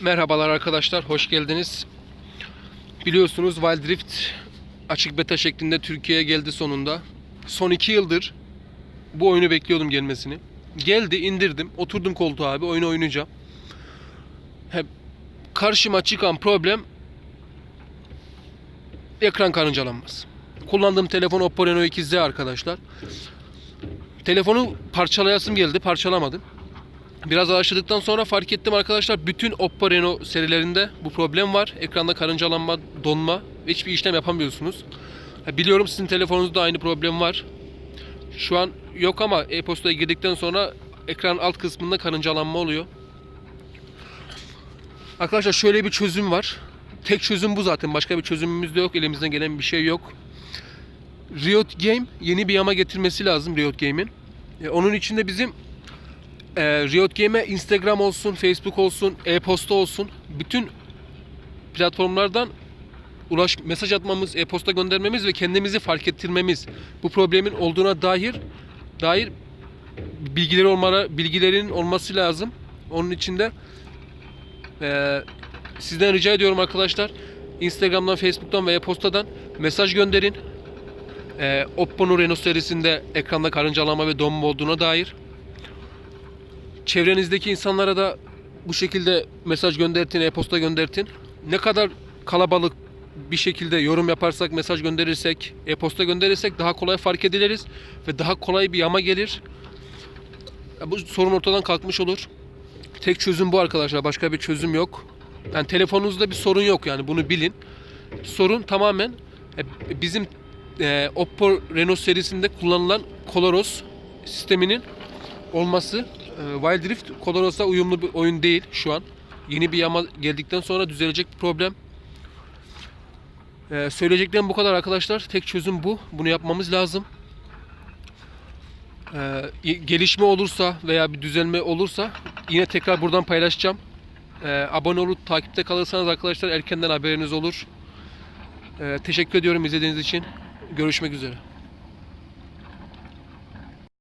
Merhabalar arkadaşlar, hoş geldiniz. Biliyorsunuz Wild Rift açık beta şeklinde Türkiye'ye geldi sonunda. Son iki yıldır bu oyunu bekliyordum gelmesini. Geldi, indirdim, oturdum koltuğa abi, oyunu oynayacağım. Hep karşıma çıkan problem ekran karıncalanması. Kullandığım telefon Oppo Reno 2Z arkadaşlar. Telefonu parçalayasım geldi, parçalamadım. Biraz araştırdıktan sonra fark ettim arkadaşlar bütün Oppo Reno serilerinde bu problem var. Ekranda karıncalanma, donma hiçbir işlem yapamıyorsunuz. Biliyorum sizin telefonunuzda aynı problem var. Şu an yok ama e-postaya girdikten sonra ekran alt kısmında karıncalanma oluyor. Arkadaşlar şöyle bir çözüm var. Tek çözüm bu zaten. Başka bir çözümümüz de yok. Elimizden gelen bir şey yok. Riot Game yeni bir yama getirmesi lazım Riot Game'in. E, onun için de bizim e, Riot Game'e Instagram olsun, Facebook olsun, e-posta olsun bütün platformlardan ulaş mesaj atmamız, e-posta göndermemiz ve kendimizi fark ettirmemiz bu problemin olduğuna dair dair bilgileri olmalı, bilgilerin olması lazım. Onun için de e, sizden rica ediyorum arkadaşlar. Instagram'dan, Facebook'tan ve e-postadan mesaj gönderin. E, Oppo'nun Reno serisinde ekranda karıncalama ve donma olduğuna dair çevrenizdeki insanlara da bu şekilde mesaj göndertin, e-posta göndertin. Ne kadar kalabalık bir şekilde yorum yaparsak, mesaj gönderirsek, e-posta gönderirsek daha kolay fark ediliriz ve daha kolay bir yama gelir. Bu sorun ortadan kalkmış olur. Tek çözüm bu arkadaşlar. Başka bir çözüm yok. Yani telefonunuzda bir sorun yok yani bunu bilin. Sorun tamamen e, bizim e, Oppo Reno serisinde kullanılan Coloros sisteminin olması. E, Wild Rift Coloros'a uyumlu bir oyun değil şu an. Yeni bir yama geldikten sonra düzelecek bir problem. E, söyleyeceklerim bu kadar arkadaşlar. Tek çözüm bu. Bunu yapmamız lazım. E, gelişme olursa veya bir düzelme olursa yine tekrar buradan paylaşacağım. E, abone olup takipte kalırsanız arkadaşlar erkenden haberiniz olur. E, teşekkür ediyorum izlediğiniz için. Görüşmek üzere.